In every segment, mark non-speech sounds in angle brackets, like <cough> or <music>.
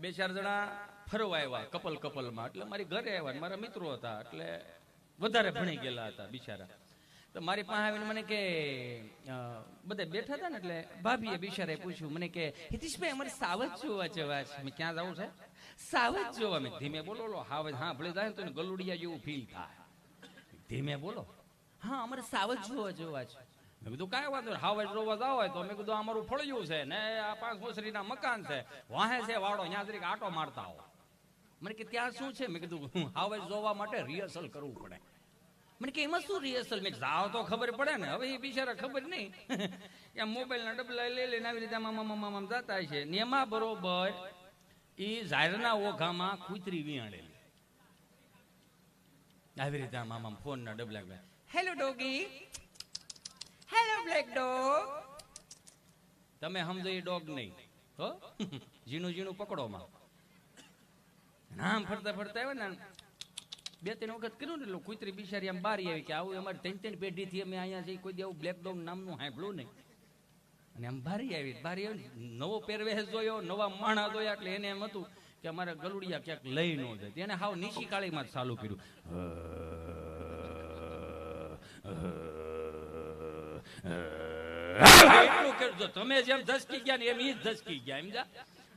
બે ચાર જણા ફરવા આવ્યા, કપલ કપલમાં. એટલે મારી ઘરે આવ્યા મારા મિત્રો હતા, એટલે વધારે ભણી ગયેલા હતા બિચારા. તો મારી પાસે આવીને મને કે બધા બેઠા હતા ને એટલે ભાભીએ બિચારે પૂછ્યું, મને કે, હિતેશભાઈ, અમારે સાવજ જોવા જવા છે. મેં ક્યાં જવું છે? સાવજ જોવા. મેં ધીમે બોલો લો હાવજ, હા, ભલે જાય તો ગલુડિયા જેવું ફીલ થાય. ધીમે બોલો, હા, અમારે સાવજ જોવા જોવા છે. મેં કીધું, કાંઈ વાંધો નહીં. હાવજ જોવા જાવ હોય તો. મેં કીધું, અમારું ફળિયું છે ને, આ પાંચ મોસરીના મકાન છે. વાહે છે વાળો ત્યાં જરીક આટો મારતા આવો. મને કે, ત્યાં શું છે? મેં કીધું હાવ જોવા માટે રિહર્સલ કરવું પડે. મને કે, એમાં શું રિહર્સલ મેં જાઓ તો ખબર પડે ને. હવે એ બિચારા ખબર નહીં. એમ મોબાઈલના ડબલા લઈ લઈને આવી રીતે મામા જતા છે. ને એમાં બરોબર એ ઝાડના ઓઘામાં કૂતરી વિયાણેલી આવી રીતે મામા ફોન ના ફોનના ડબલા hello doggy hello black dog તમે સમજો એ ડોગ નહીં. હો? ઝીણું ઝીણું પકડો માં. નામ ફરતા ફરતા આવે ને બે ત્રણ વખત કર્યું ને એટલે કુતરી બિચારી આમ બારી આવી કે આવું અમારે ત્રણ ત્રણ પેઢીથી અમે અહીંયા છે કોઈ દેવું બ્લેક ડોગ નામનું સાંભળ્યું નહીં. અને આમ બારી આવી બારી આવી નવો પહેરવેશ જોયો, નવા માણા જોયા, એટલે એને એમ હતું કે અમારે ગલુડિયા ક્યાંક લઈ ન જાય. તેને હાવ નીચી કાળીમાં જ ચાલુ કર્યું. કરજો. તમે જેમ ધસકી ગયા ને એમ ઈ ધસકી ગયા એમ જા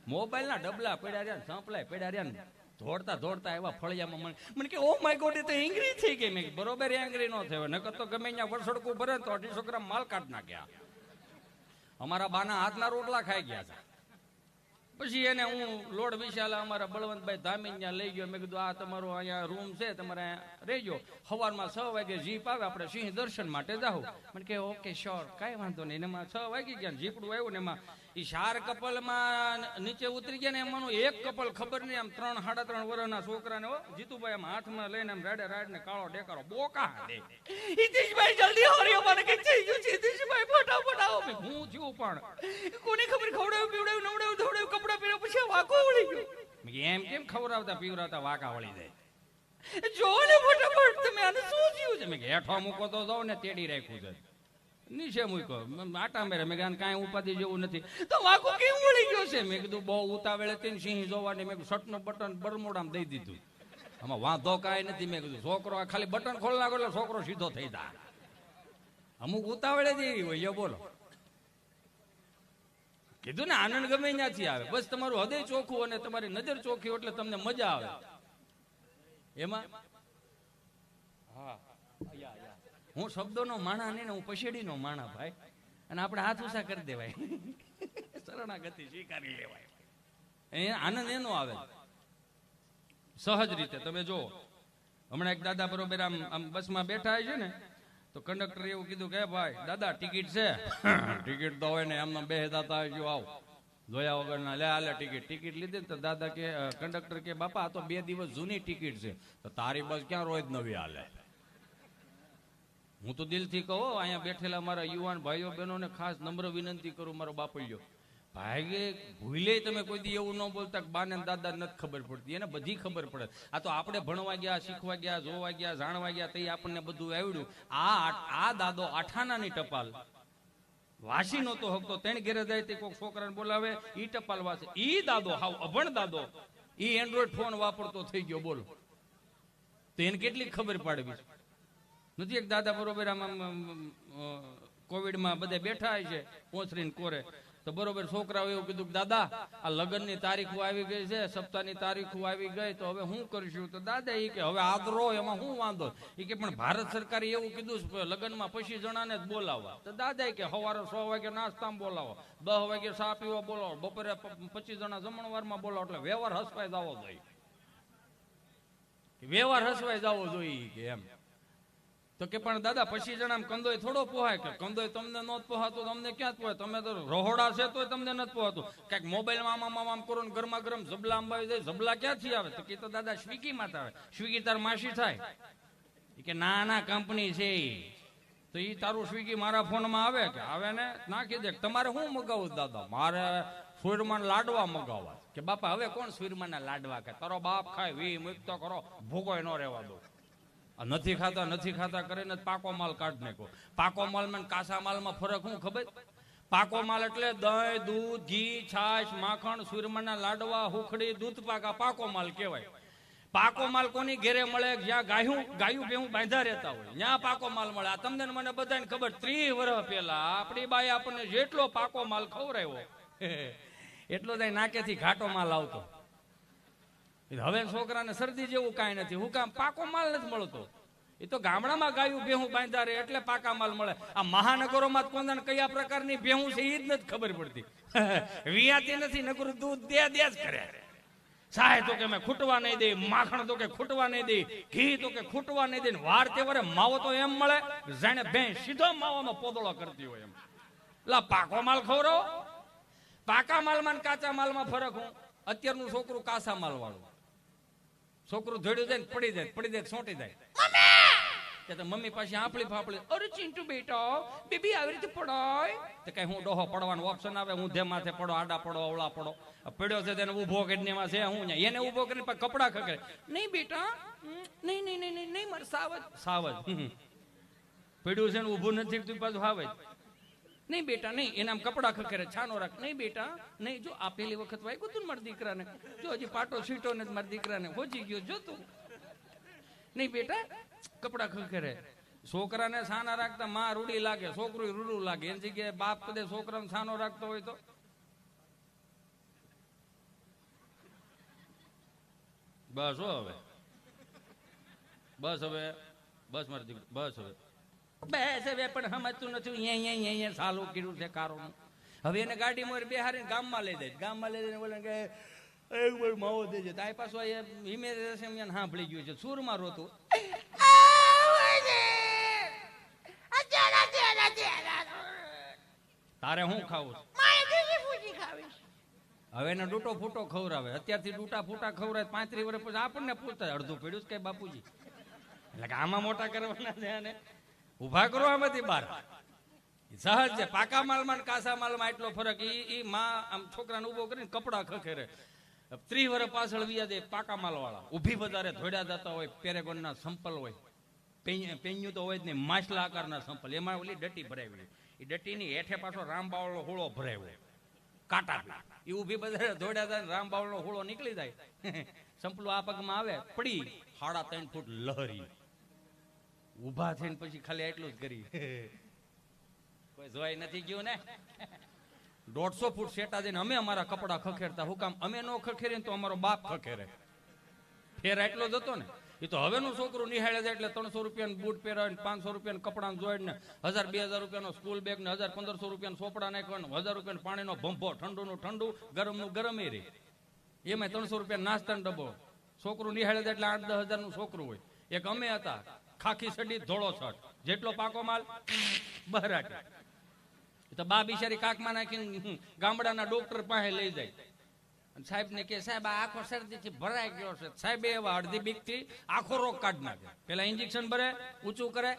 મોબાઈલના ડબલા પડ્યા રહ્યા સાંપલાય પડ્યા રહ્યા દોડતા દોડતા એવા ફળિયામાં મને મને કે ઓ માય ગોડ એ તો એંગ્રી થઈ ગઈ. મેં બરોબર એંગ્રી નો થયો. નકર તો ગમે ત્યાં વરસડકું ભરે તો અઢીસો ગ્રામ માલ કાઢ નાખ્યા અમારા બાના હાથના રોટલા ખાઈ ગયા હતા. પછી એને હું લોડ વિશાલ અમારા બળવંતભાઈ ધામી ત્યાં લઈ ગયો. મેં કીધું, આ તમારો અહીંયા રૂમ છે, તમારે રહેજો. સવારમાં છ વાગે જીપ આવે, આપણે સિંહ દર્શન માટે જાઓ મને કે ઓકે શ્યોર કાંઈ વાંધો નહીં. એમાં છ વાગી ગયા જીપડું આવ્યું ને એમાં એ ચાર કપલમાં નીચે ઉતરી ગયા ને એમાંનું એક કપલ ખબર નહીં આમ ત્રણ સાડા ત્રણ વર્ષના છોકરાને જીતુભાઈ આમ હાથમાં લઈને આમ રાડે રાડ ને કાળો ડેકારો બોકા દે હિતેશભાઈ જલ્દી હોરી મને કે થઈ ગયું છે હિતેશભાઈ ફટાફટ આવો. મેં હું થયું પણ? કોને ખબર ખવડાવ્યું પીવડાવ્યું નવડાવ્યું ધોવડાવ્યું કપડા પહેર્યા પછી વાકો વળી ગયો. એમ કેમ ખવડાવતા પીવડાવતા વાકા વળી જાય? જો ને ફટાફટ તમે આને શું થયું છે? મેં હેઠો મૂકો તો જાવ ને તેડી રાખ્યું છે. નીચે મૂક્યો આટા મેરે મેં કીધું કાંઈ ઉપાધિ જેવું નથી. તો વાઘો કેમ વળી ગયો છે? મેં કીધું, બહુ ઉતાવળે તેને સિંહ જોવાની. મેં શર્ટનું બટન બરમોડામાં દઈ દીધું. આમાં વાંધો કાંઈ નથી. મેં કીધું, છોકરો ખાલી બટન ખોલ નાખો એટલે છોકરો સીધો થઈ જાય અમુક ઉતાવળે જેવી હોય. બોલો. કીધું ને, આનંદ ગમે ત્યાંથી આવે. બસ તમારું હૃદય ચોખ્ખું અને તમારી નજર ચોખ્ખી એટલે તમને મજા આવે. એમાં? હા. હું શબ્દોનો માણા નહીં ને હું પછેડીનો માણા ભાઈ. અને આપણે હાથ ઉષા કરી દેવાય. <laughs> શરણાગતિ સ્વીકારી લેવાય. એ આનંદ એનો આવે. સહજ રીતે, તમે જો હમણાં એક દાદા બરોબર આમ આમ બસમાં બેઠા છે ને, તો કંડક્ટર એવું કીધું કે ભાઈ, દાદા, ટિકિટ છે. <laughs> ટિકિટ તો હોય ને એમને બે દાતા આવજો, આવ. જોયા વગરના, લે આલે ટિકિટ. ટિકિટ લીધી તો દાદા કે કંડક્ટર કે, બાપા, આ તો બે દિવસ જૂની ટિકિટ છે. તો તારી બસ ક્યાં રોજ નવી હાલે? હું તો દિલથી કહો અહીંયા બેઠેલા મારા યુવાન ભાઈઓ બહેનોને ખાસ નમ્ર વિનંતી કરું મારો બાપલ્યો. ભાઈ ભૂલે તમે કોઈ દી એવું ન બોલતા બાને દાદા નથી ખબર પડતી, એને બધી ખબર પડે. આ તો આપણે ભણવા ગયા, શીખવા ગયા, જોવા ગયા, જાણવા ગયા, તે આપણને બધું આવડ્યું. આ આ દાદો આઠાનાની ટપાલ. વાસી નહોતો હકતો તેણ ઘેરે જાય તે કોઈક છોકરાને બોલાવે, ઈ ટપાલ વાસે. ઈ દાદો, હાવ અભણ દાદો. ઈ એન્ડ્રોઈડ ફોન વાપરતો થઈ ગયો, બોલો. તો એને કેટલી ખબર પાડવી? નથી એક દાદા બરોબર આમ કોવિડમાં બધા બેઠા છે પોચરીને કોરે. તો બરોબર છોકરાઓ એવું કીધું કે, દાદા, આ લગ્નની તારીખો આવી ગઈ છે, સપ્તાહની તારીખો આવી ગઈ, તો હવે શું કરશું? તો દાદા એ કે, હવે આદરો એમાં શું વાંધો એ કે, પણ ભારત સરકારે એવું કીધું છે લગ્નમાં પછી જણાને જ બોલાવવા. તો દાદા કે, સવારે સો વાગે નાસ્તામાં બોલાવો, દસ વાગે સા પીવા બોલાવો, બપોરે પચીસ જણા જમણવારમાં બોલાવો, એટલે વ્યવહાર હસવાઈ જવો જોઈએ. વ્યવહાર હસવાય જવો જોઈએ કે એમ. તો કે પણ દાદા, પછી જણામ કંદોય થોડો પોહાય કે કંદોય તમને ન પોહાતું, તમને ક્યાં પોહાય? તમે તો રહોડા છે તોય તમને નથી પોહાતું. કંઈક મોબાઈલમાં આમ આમ કરો ને ગરમા ગરમ ઝબલા અંબાવી જાય, ઝબલા ક્યાંથી આવે? તો કે તો દાદા, સ્વીગી માં આવે. સ્વીગી તાર માસી થાય. કે ના ના કંપની છે. તો એ તારું સ્વીગી મારા ફોનમાં આવે કે આવે ને નાખી દે. તમારે શું મગાવું દાદા? મારે સુરમાન લાડવા મગાવવા કે બાપા, હવે કોણ સુરમાના લાડવા કે? તારો બાપ ખાય, વી મુક્ત કરો. ભૂગોય ન રહેવા દો. નથી ખાતા નથી ખાતા કરીને ને પાકો માલ કાઢ નાખો પાકો માલમાં કાસા માલમાં ફરક શું ખબર? પાકો માલ એટલે દહીં, દૂધ, ઘી, છાશ, માખણ સુરમણના લાડવા, હુખડી, દૂધ પાકા પાકો માલ કહેવાય. પાકો માલ કોની ઘેરે મળે? જ્યાં ગાયું ગાયું ભેહું બાંધા રહેતા હોય. ત્યાં પાકો માલ મળે. આ તમને મને બધાને ખબર, ત્રીસ વર્ષ પહેલા આપણી બાઈ આપણને જેટલો પાકો માલ ખવડાવ્યો, <laughs> એટલો જ નાકેથી ઘાટો માલ આવતો. હવે છોકરાને શરદી જેવું કાંઈ નથી. હું કામ પાકો માલ નથી મળતો. એ તો ગામડામાં ગાયું ભેહું બાંધા રહે એટલે પાકા માલ મળે. આ મહાનગરોમાં કોંદણ કયા પ્રકારની ભેહું છે એ જ નથી ખબર પડતી. <laughs> વિયાતી નથી, નકરું દૂધ દે દે જ કરે. સાહે તો કે મેં ખૂટવા નહીં દે માખણ તો કે ખૂટવા નહીં દે ઘી તો કે ખૂટવા નહીં દે વાર તહેવારે માવો તો એમ મળે, જાણે ભેં સીધો માવામાં પોદળો કરતી હોય એમ. લા, પાકો માલ ખવરો પાકા માલમાં કાચા માલમાં ફરક હું? અત્યારનું છોકરું કાચા માલ વાળું છોકરું ધડ્યું જાય પડી જાય પડી જાય સોંટી જાય. તો મમ્મી પાસે આંપલી ફાપલી અરે ચિંટુ બેટો બેબી આવી રીતે પડાય? તો કઈ હું ડોહો પડવાનો ઓપ્શન આવે હું ધે માથે પડો આડા પડો અવળા પડો. પડ્યો છે તેને ઊભો કરીને એમાં છે હું એને ઊભો કરીને પછી કપડા ખકડે નહીં બેટા નહીં નહીં નહીં નહીં મારે સાવજ સાવજ. પડ્યું છે ને ઊભું નથી તું પાછું સાવજ નહીં બેટા, નહીં એના કપડા ખખેરે, છાનો રાખ. નહીં બેટા, નહીં, જો આ વખત વાગ્યું તું મારા દીકરાને. જો હજી પાટો સીટો ને મારા દીકરાને. હોજી ગયો, જો તું. નહીં બેટા, કપડા ખખેરે. છોકરાને સાના રાખતા માં રૂડી લાગે, છોકરું રૂડું લાગે. એની જગ્યાએ બાપ કદે છોકરાને સાનો રાખતો હોય તો? બસ હો હવે. બસ હવે, બસ મારી બસ હવે. બસ વે પણ સમજતું નથી. અહીંયા અહીંયા સાલું કીધું છે કારોનું. હવે એને ગાડી મોર બેહારીને ગામમાં લઈ જાય. ગામમાં લઈ જઈને બોલે કે એક વાર માવો દેજે તાય પાછો એ હિમે રહેશે સાંભળી ગયું છે. સુરમાં રોતું. તારે હું ખાવું? હવે એને ડૂટો ફૂટો ખવડાવે. અત્યારથી ડૂટા ફૂટા ખવડાવે. પાંત્રીસ વર્ષ પછી આપણને પૂછતા અડધું પીડ્યું કે બાપુજી? એટલે કે આમાં મોટા કરવાના છે આને. ઊભા કરો આમાંથી બાર સહજ છે, પાકા માલમાં કાચા માલમાં એટલો ફરક. ઈ ઈ માં આમ છોકરાને ઊભો કરીને કપડા ખખેરે ત્રી વર્ષ પાછળ વિયા દે પાકા માલ વાળા ઊભી વધારે ધોડ્યા જતા હોય, પેરેગોનના સંપલ હોય. પેન્યું તો હોય જ નહીં, માછલા આકારના સંપલ. એમાં ઓલી ડટી ભરાવી એ ડટીની હેઠે પાછો રામબાવળનો હોળો ભરાવ્યો કાંટા એ ઊભી બધારે ધોડ્યા જાય રામ રામબાવળનો હોળો નીકળી જાય. <laughs> સંપલો આ પગમાં આવે, પડી. સાડા ત્રણ ફૂટ લહરી. ઊભા થઈને પછી ખાલી એટલું જ કરી <laughs> કોઈ જોઈ નથી ગયું ને? <laughs> દોઢસો ફૂટ શેટા જઈને અમે અમારા કપડા ખખેરતા હું કામ અમે નો ખખેરીએ ને તો અમારો બાપ ખખેરે. ફેર એટલો જ હતો ને. એ તો હવેનું છોકરું નિહાળે છે એટલે ત્રણસો રૂપિયાનું બૂટ પહેરાવે પાંચસો રૂપિયાનું કપડાં જોઈને હજાર બે હજાર રૂપિયાનો સ્કૂલ બેગ ને હજાર પંદરસો રૂપિયાનું સોપડા નાખવાનું હજાર રૂપિયાનું પાણીનો ભંભો ઠંડુનું ઠંડુ ગરમનું ગરમ એ રે. એમાં ત્રણસો રૂપિયા નાસ્તાનો ડબ્બો. છોકરું નિહાળે છે એટલે આઠ દસ હજારનું છોકરું હોય. એક અમે હતા. ખાખી સડી, ધોળો શર્ટ. જેટલો પાકો માલ બહરાટી તો બા બિચારી કાકમાં નાખીને ગામડાના ડોક્ટર પાસે લઈ જાય. સાહેબ ને કે સાહેબ, આ આખો શરદીથી ભરાઈ ગયો છે. સાહેબ એવા અડધી બીકથી આખો રોગ કાઢી નાખે. પેલા ઇન્જેક્શન ભરે, ઊંચું કરે,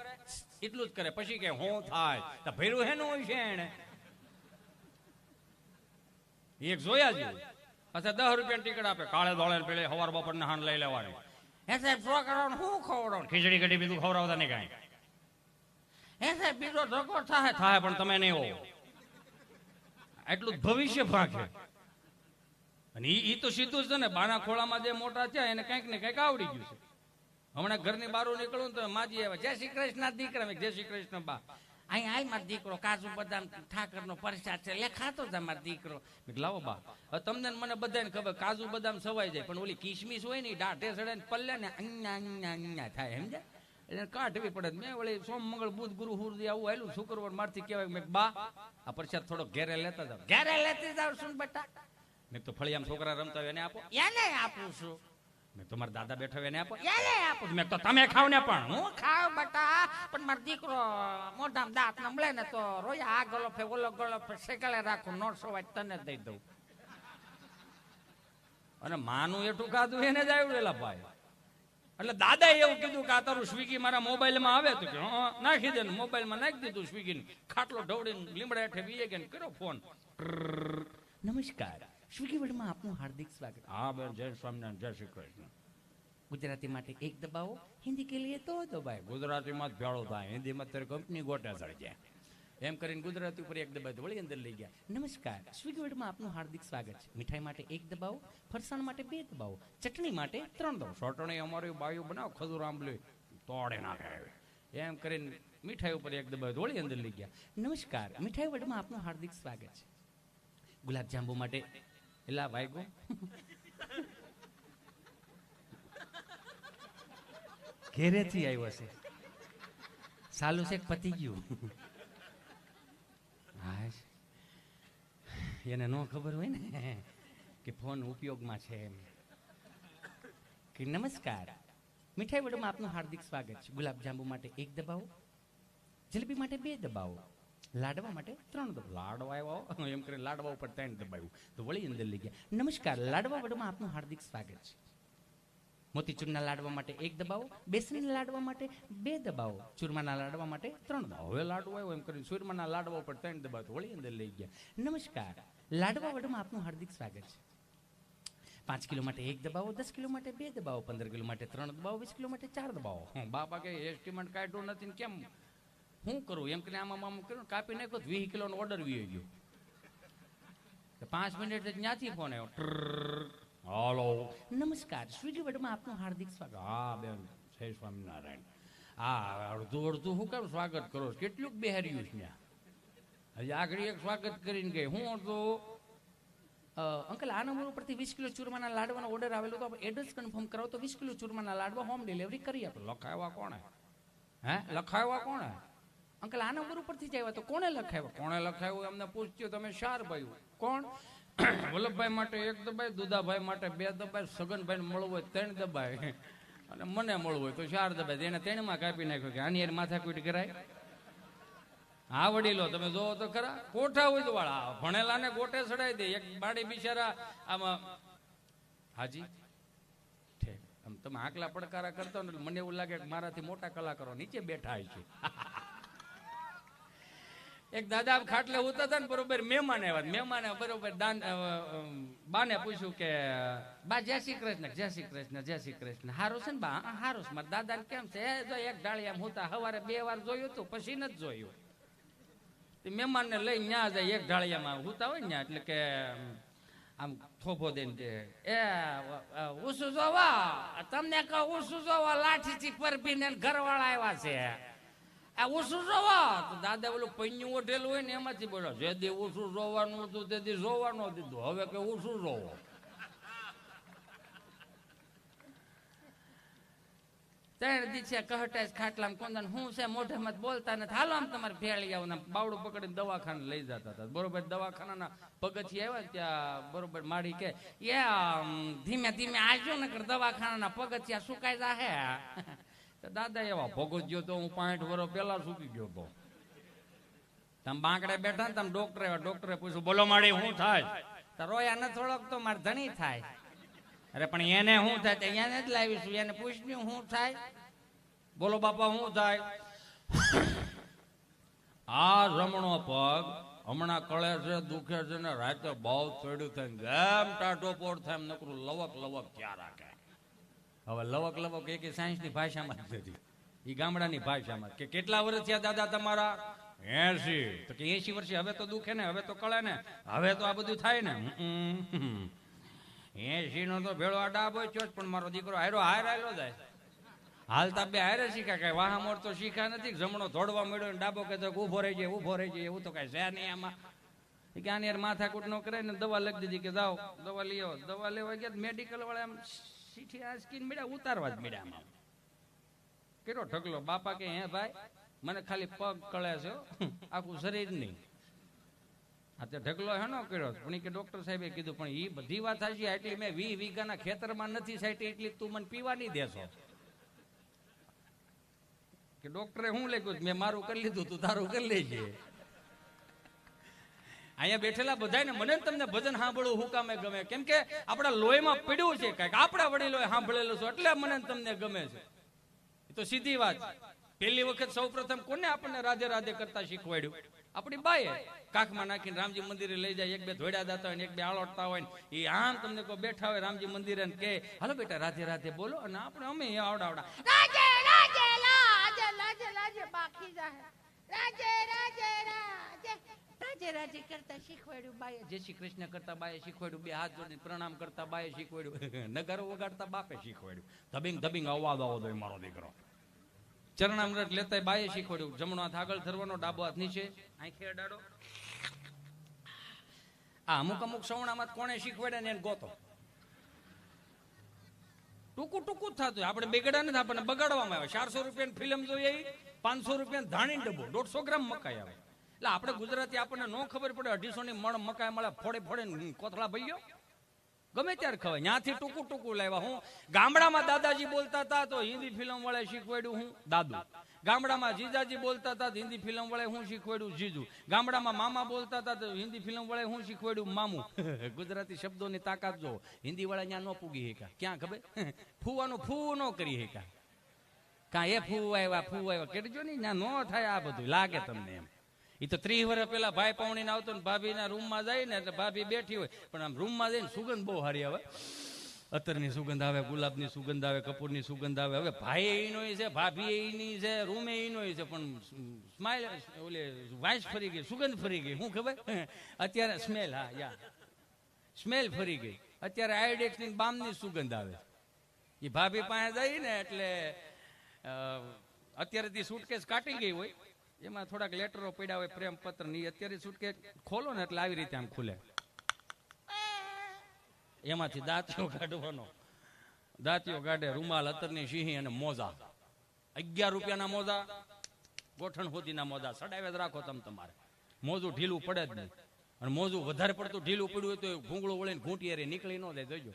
એટલું જ કરે. પછી કે હું થાય. તો ભેરું હેનું હોય છે એને એક જોયા જ અચ્છા દસ રૂપિયા ટિકિટ આપે. કાળે દોળે પેલે હવાર બપોર હાન લઈ લેવાની. હે સાહેબ છોકરાઓને શું ખવડાવો ખીચડી કઢી બીજું ખવડાવતા નહીં કાંઈ. હે સાહેબ, બીજો ધક્કો થાય થાય પણ તમે નહીં હો એટલું ભવિષ્ય ભાગે. અને ઈ તો સીધું જ છે ને બાના ખોળામાં જે મોટા થયા, એને કંઈક ને કંઈક આવડી ગયું છે. હમણાં ઘરની બહાર નીકળું તો માજી આવ્યા, જય શ્રી કૃષ્ણ દીકરા જય શ્રી કૃષ્ણ બા. અહીં આય મારો દીકરો કાજુ બદામ ઠાકરનો પ્રસાદ છે. લે, ખાતો જા મારો દીકરો. લાવો બા. તમને મને બધાને ખબર, કાજુ બદામ સવાઈ જાય, પણ ઓલી કિસમિસ હોય ને દાઢે સડે ને પલ્લે ને અહીંયા થાય, સમજ્યા? એટલે કાઢવી પડે મેં વળી સોમ, મંગળ, બુધ, ગુરુ હુરદી આવું આવેલું શુક્રવાર મારથી કહેવાય, મેં બા, આ પ્રસાદ થોડો ઘેરે લેતા જાવ ઘેરે લેતી જાવ સુન બટા? મેં તો ફળિયામ છોકરા રમતા હોય એને આપો. એને આપું છું. મેં તો મારા દાદા બેઠા એને આપો. એને આપો. મેં તો તમે ખાવ ને પણ. હું ખાવ બટા પણ મારો દીકરો મોઢામ દાંત નમળે ને તો રોયા આ ગલો ફે ઓલો ગલો ફે સેકલે રાખું નોટસો વાત તને દઈ દઉં. અને માનું એટું ખાધું એને જ આવડેલા ભાઈ. એટલે દાદાએ એવું કીધું કે આ તારું સ્વીગી મારા મોબાઈલમાં આવે તો કે નાખી દે ને મોબાઈલમાં નાખી દીધું સ્વીગી ખાટલો ઢવડીને લીમડા હેઠે બીએ કે કર્યો ફોન. નમસ્કાર. સ્વીગી વર્ડમાં આપનું હાર્દિક સ્વાગત. હા બેન જય સ્વામિનારાયણ જય શ્રી કૃષ્ણ. ગુજરાતી માટે એક દબાવો હિન્દી કે લીએ તો દબાય. ગુજરાતીમાં જ ભેળો થાય હિન્દીમાં તારી કંપની ગોટા ચડી જાય એમ કરીને ગુજરાતી ઉપર એક દબાવ વળી અંદર લઈ ગયા. નમસ્કાર સ્વીગી વર્ડમાં આપનું હાર્દિક સ્વાગત છે. મીઠાઈ માટે એક દબાવો ફરસાણ માટે બે દબાવો ચટણી માટે ત્રણ દબાવો. ચટણી અમારી બાયું બનાવો ખજૂર આંબલી તોડે નાખે એમ કરીને મીઠાઈ ઉપર એક દબાવ વળી અંદર લઈ ગયા. નમસ્કાર મીઠાઈ વર્ડમાં આપનું હાર્દિક સ્વાગત છે. ગુલાબ જાંબુ માટે ભાઈ ઘેરેથી આવ્યો છે. સાલું છે પતી ગયું. હા એને ન ખબર હોય ને કે ફોન ઉપયોગમાં છે એમ. કે નમસ્કાર. મીઠાઈ વડોમાં આપનું હાર્દિક સ્વાગત છે. ગુલાબ જાંબુ માટે એક દબાવો. જલેબી માટે બે દબાવો. લાડવા માટે ત્રણ દબાવ લાડવા આવ્યો. એમ કરીને લાડવા ઉપર ત્રણ દબાવ્યું. તો વળી અંદર લઈ ગયા. નમસ્કાર, લાડવા વડમાં આપનું હાર્દિક સ્વાગત છે. મોતીચૂરના લાડવા માટે એક દબાવો બેસનના લાડવા માટે બે દબાવો, ચૂરમાના લાડવા માટે ત્રણ દબાવો. હવે લાડવા આવ્યો એમ કરીને ચૂરમાના લાડવા ઉપર ત્રણ દબાવ. વળી અંદર લઈ ગયા. નમસ્કાર, લાડવા વડમાં આપનું હાર્દિક સ્વાગત છે. પાંચ કિલો માટે એક દબાવો, દસ કિલો માટે બે દબાવો, પંદર કિલો માટે ત્રણ દબાવો, વીસ કિલો માટે ચાર દબાવો. બાપા કે એસ્ટિમેટ કાઢ્યો નથી કેમ? શું કરું? એમ કરીને આમાં આમ કર્યું કાપી નાખ્યો તો વીસ કિલોનો ઓર્ડર વી ગયો. પાંચ મિનિટ ત્યાંથી ફોન આવ્યો. હલો. નમસ્કાર સ્વીગી વર્ડમાં આપનું હાર્દિક સ્વાગત. હા બેન. જય સ્વામિનારાયણ. હા અડધું અડધું શું કેમ સ્વાગત કરો છો? કેટલુંક બેહાર્યું છે ત્યાં. હજી આગળ એક સ્વાગત કરીને ગઈ. હું અડધું? અંકલ આ નંબર ઉપરથી વીસ કિલો ચૂરમાના લાડવાનો ઓર્ડર આવેલો તો એડ્રેસ કન્ફર્મ કરાવો તો વીસ કિલો ચૂરમાના લાડવા હોમ ડિલિવરી કરી આપો. લખાવ્યા કોણે? હે? લખાવ્યા કોણે? અંકલ આ નંબર ઉપરથી જ આવ્યા તો કોણે લખાવ્યો? કોણે લખાવ્યું? એમને પૂછ્યું તમે શાર ભાઈ કોણ? <clears throat> વલ્લભભાઈ માટે એક દબાય, દુદાભાઈ માટે બે દબાય સગનભાઈ મળવું હોય ત્રણ દબાય. અને મને મળવું હોય તો ચાર દબાય. એને ત્રણમાં કાપી નાખ્યું કે આની યાર માથાકૂટ કરાય. હા, વડીલો, તમે જોવો તો ખરા. કોઠા હોય તો વાળા ભણેલા ને ગોટે ચડાવી દે. એક બાડી બિચારા આમાં હાજી? આમ તમે આકલા પડકારા કરતા ને મને એવું લાગે કે મારાથી મોટા કલાકારો નીચે બેઠા છે. <laughs> એક દાદા ખાટલે ઉતરતા હતા ને બરોબર મહેમાન આવ્યા. મહેમાને બરોબર દાન બાને પૂછ્યું કે બા જય શ્રી કૃષ્ણ જય શ્રી કૃષ્ણ જય શ્રી કૃષ્ણ. હારું છે ને બા? હારું છે. મારા દાદાને કેમ છે? "એ જો એક ડાળી એમ હોતા સવારે બે વાર જોયું હતું પછી નથી જોયું. મહેમાન ને લઈ ન્યા જાય એક ઢાળિયામાં હોતા હોય ને એટલે કે આમ, થોભો દઈને કે એ ઉસુ જોવા તમને કહો ઉસુ જોવા લાઠી થી પરબીને ઘરવાળા આવ્યા છે. આ ઓછું જોવા દાદા ઓલું પૈયું ઓઢેલું હોય ને એમાંથી બોલો, જે દી ઓછું જોવાનું હતું તે દી જોવાનો દીધું હવે કે ઓછું જોવો ત્રણ દિવસે કહટાય ખાટલામાં કોંદન, હું છે, મોઢામાં બોલતા નથી. હાલો આમ તમારે ભેળી આવો ને બાવડું પકડીને દવાખાને લઈ જતા હતા. બરોબર, દવાખાનાના પગથી આવ્યા ત્યાં બરોબર માડી કે એ ધીમે ધીમે આવજો ને દવાખાનાના પગથિયા સુકાઈ જાહે. દાદા એવા ભોગવજો તો હું પાંઠ વર્ષ પહેલા સુકી ગયો તો તમે બાંકડે બેઠા ને તમે ડોક્ટરે ડોક્ટરે પૂછ્યું, બોલો માડી શું થાય? તો રોયા ન થોડોક તો મારે ધણી થાય. અરે, પણ એને શું થાય? તો એને જ લાવીશું, એને પૂછ્યું શું થાય? બોલો, બાપા શું થાય? આ રમણો પગ હમણાં કળે છે, દુખે છે ને રાતે બહુ ચડ્યું થાય જેમ ટાટો પોર થાય નકરું લવક લવક ક્યાં રાખે? હવે લવક લવક એક સાયન્સની ભાષામાં જ નથી. એ ગામડાની ભાષામાં કે કેટલા વર્ષ થયા દાદા તમારા? એસી તો કે એસી વર્ષે હવે તો દુખે ને હવે તો કળે ને. હવે તો આ બધું થાય ને. એસી નો તો ભેળો આ ડાબો છો પણ મારો દીકરો હારો હાર હારો જાય. હાલતા બે હારે શીખા કઈ વાહ મોર તો શીખ્યા નથી. જમણો દોડવા મળ્યો ને ડાબો કે ઊભો રહી જાય ઊભો રહી જાય એવું તો કઈ છે નહીં આમાં. કે આની યાર માથાકૂટ નો કરે ને દવા લખી દીધી કે જાઓ દવા લઈ આવો દવા લેવા ગયા મેડિકલ વાળા આમ સીઠી આસકીને મળ્યા, ઉતારવા જ મળ્યા કેટલો ઢગલો. બાપા કે, હે ભાઈ, મને ખાલી પગ કળે છે આખું શરીર નહીં. આ તે ઢગલો હેનો કર્યો. પણ કે ડોક્ટર સાહેબે કીધું, પણ એ બધી વાત સાચી એટલી મેં વી વીઘાના ખેતરમાં નથી સાઈટી એટલી તું મને પીવા નહીં દેશો. કે ડોક્ટરે શું લખ્યું? મેં મારું કરી લીધું તું, તારું કરી લેજે. અહીંયા બેઠેલા બધાને મને તમને ભજન સાંભળવું હું કામે ગમે. કેમ કે આપણા લોહીમાં પડ્યું છે કંઈક. આપણા વડીલોએ સાંભળેલું છે એટલે મને તમને ગમે છે. એ તો સીધી વાત. પહેલી વખત સૌ પ્રથમ કોને આપણને રાધે રાધે કરતા શીખવાડ્યું? આપણી બાએ કાખમાં નાખીને રામજી મંદિરે લઈ જાય. એક બે ધોડ્યા દાતા હોય એક બે આળોટતા હોય એ આમ તમને કોઈ બેઠા હોય રામજી મંદિરે કે, હાલો બેટા, રાધે રાધે બોલો અને આપણે અમે આવડા રાજે લાજે લાજે લાજે લાજે, બાકી જાય રાજે રાજે રાજે રાજે રાજે કરતા શીખવાડ્યું બાએ. જય શ્રી કૃષ્ણ કરતા બાએ શીખવાડ્યું, બે હાથ જોડીને પ્રણામ કરતા બાએ શીખવાડ્યું. <laughs> નગારો વગાડતા બાપે શીખવાડ્યું. ધબિંગ ધબિંગ, અવાજ આવો તો મારો દીકરો. ચરણામૃત લેતા બાએ શીખવાડ્યું. જમણો હાથ આગળ ધરવાનો, ડાબો હાથ નીચે. આંખે અડાડો. આ અમુક અમુક સવણામાં કોણે શીખવાડ્યા ને ગોતો. ટૂંકું ટૂંકું જ થતું. આપણે બગડ્યા નથી, આપણને બગાડવામાં આવે. ચારસો રૂપિયાની ફિલ્મ જોઈએ પાંચસો રૂપિયા ધાણી ડબ્બો. દોઢસો ગ્રામ મકાઈ આવે. એટલે આપણે ગુજરાતી આપણને ન ખબર પડે અઢીસો ની મણ મકાઈ મળે, ફોડે ફોડે કોથળા ભાઈઓ ગમે ત્યારે ખવાય. ત્યાંથી ટૂંકું ટૂંકું લાવ્યા. હું ગામડામાં દાદાજી બોલતા હતા તો હિન્દી ફિલ્મ વાળા શીખવાડ્યું હું દાદુ. ગામડામાં જીજાજી બોલતા હતા હિન્દી ફિલ્મ વાળા હું શીખવાડ્યું જીજુ. ગામડામાં મામા બોલતા હતા તો હિન્દી ફિલ્મ વાળા હું શીખવાડ્યું મામુ. <laughs> ગુજરાતી શબ્દોની તાકાત જો હિન્દી વાળા ત્યાં ન પૂગી હેકા ક્યાં ખબર? <laughs> ફૂવાનું ફૂ ન કરી હેકા કાં એ ફૂ આવ્યા ફૂ આવ્યા. કેટજો ને ત્યાં ન થાય આ બધું. લાગે તમને એમ. એ તો ત્રીસ વર્ષ પેલા ભાઈ પાવણી આવતો ને ભાભીના રૂમમાં જાય ને એટલે ભાભી બેઠી હોય. પણ આમ રૂમમાં જઈને સુગંધ બહુ સારી આવે. અત્તરની સુગંધ આવે ગુલાબની સુગંધ આવે કપૂરની સુગંધ આવે. હવે ભાઈ એનો છે ભાભી એની છે રૂમે એનો છે પણ સ્માઇલ ઓલે વાંસ ફરી ગઈ સુગંધ ફરી ગઈ. શું ખબર? અત્યારે સ્મેલ હા યા. સ્મેલ ફરી ગઈ. અત્યારે આયોડેક્સની બામની સુગંધ આવે. એ ભાભી પાસે જાય ને એટલે અ, અત્યારે તે સુટકેસ કાઢી ગઈ હોય. એમાં થોડાક લેટરો પડ્યા હોય પ્રેમ પત્રની અત્યારે સુટકેસ ખોલો ને એટલે આવી રીતે આમ ખુલે. એમાંથી દાંતિયો કાઢવાનો. દાંતિયો કાઢે, રૂમાલ, અતરની સિંહી અને મોજા. અગિયાર રૂપિયાના મોજા, ગોઠણ સુધીના મોજા. સડાવે જ રાખો તમે તમારે. મોજું ઢીલું પડે જ નહીં. અને મોજું વધારે પડતું ઢીલું પડ્યું હોય તો ભૂંગળું વળીને ઘૂંટીએ રે નીકળી ન જાય, જોજો.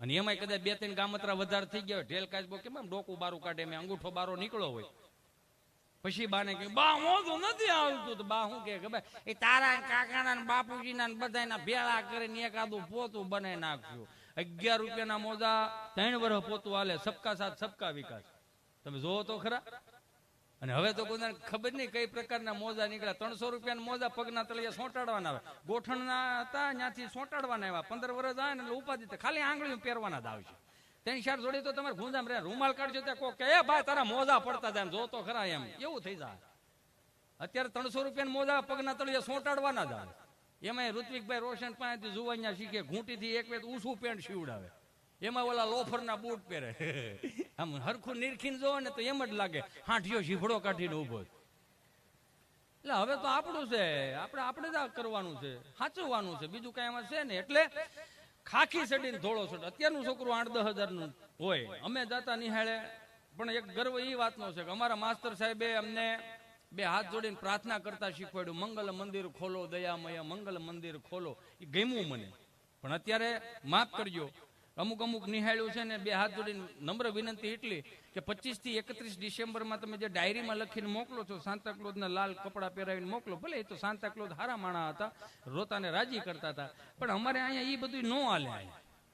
અને એમાંય કદાચ બે ત્રણ ગામતરા વધારે થઈ ગયા હોય ઢેલ કાચબો કેમ આમ ડોકું બારું કાઢે મેં અંગૂઠો બારો નીકળો હોય. પછી બાને કહ્યું, બા મોજું નથી આવતું. તો બા શું કે ખબર? એ તારા કાકાના ને બાપુજીના ને બધાના ભેળા કરીને એકાદું પોતું બનાવી નાખ્યું. અગિયાર રૂપિયાના મોજા ત્રણ વર્ષ પોતું હાલે, સબકા સાથ, સબકા વિકાસ. તમે જોવો તો ખરા. અને હવે તો કોઈને ખબર નહીં કઈ પ્રકારના મોજા નીકળ્યા. ત્રણસો રૂપિયાના મોજા પગના તળિયા સોંટાડવાના આવે. ગોઠણના હતા, ત્યાંથી સોંટાડવાના આવ્યા. પંદર વર્ષ આવે ને એટલે ઉપાધિ ખાલી આંગળીઓ પહેરવાના જ આવશે. તેની જોડે તો તમારે ગુંજામ રે રૂમાલ કાઢજો ત્યાં કોક કે એ ભાઈ, તારા મોજા પડતા જાય. જો તો ખરા એમ. એવું થઈ જાય. અત્યારે ત્રણસો રૂપિયા મોજા પગના તળિયા સોંટાડવાના જાય એમાં ઋત્વિકભાઈ રોશન પાસેથી જુવાનિયા શીખે, ઘૂંટીથી એક વેત ઊંચું પેન્ટ સીવડાવે. એમાં ઓલા લોફરના બૂટ પહેરે. આમ હરખું નિરખીને જોવો ને તો એમ જ લાગે, હાંઠિયો શીભડો કાઢીને ઊભો એટલે હવે તો આપણું છે. આપણે આપણે જ કરવાનું છે. સાચવવાનું છે. બીજું કઈ એમાં છે ને એટલે ખાખી ચડીને ધોળો છોડ અત્યારનું છોકરું આઠ દસ હજારનું હોય. અમે જતા નિહાળે, પણ એક ગર્વ એ વાતનો છે કે અમારા માસ્તર સાહેબે અમને બે હાથ જોડીને પ્રાર્થના કરતા શીખવાડ્યું, મંગલ મંદિર ખોલો, દયામય મંગલ મંદિર ખોલો. એ ગમ્યું મને. પણ અત્યારે માફ કરજો અમુક અમુક નિહાળ્યું છે ને બે હાથ જોડીને નમ્ર વિનંતી એટલી કે પચીસથી એકત્રીસ ડિસેમ્બરમાં તમે જે ડાયરીમાં લખીને મોકલો છો સાંતાક્લોઝના લાલ કપડાં પહેરાવીને મોકલો, ભલે એ તો સાંતાક્લોઝ હારા માણા હતા, રોતાને રાજી કરતા હતા, પણ અમારે અહીંયા એ બધું ન હાલે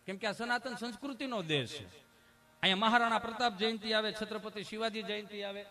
કેમ કે આ સનાતન સંસ્કૃતિનો દેશ છે. અહીંયા મહારાણા પ્રતાપ જયંતિ આવે, છત્રપતિ શિવાજી જયંતિ આવે